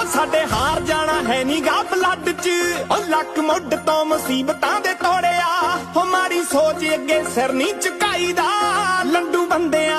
ਉਹ ਸਾਡੇ ਹਾਰ ਜਾਣਾ ਹੈ ਨੀਗਾ ਬਲੱਡ 'ਚ। ਉਹ ਲੱਕ ਮੁੱਢ ਤੋਂ ਮੁਸੀਬਤਾਂ ਦੇ ਤੋੜਿਆ। ਹੋ ਮਾਰੀ ਸੋਚ ਅੱਗੇ ਸਿਰ ਨਹੀਂ ਝੁਕਾਈਦਾ। ਲੰਡੂ ਬੰਦੇ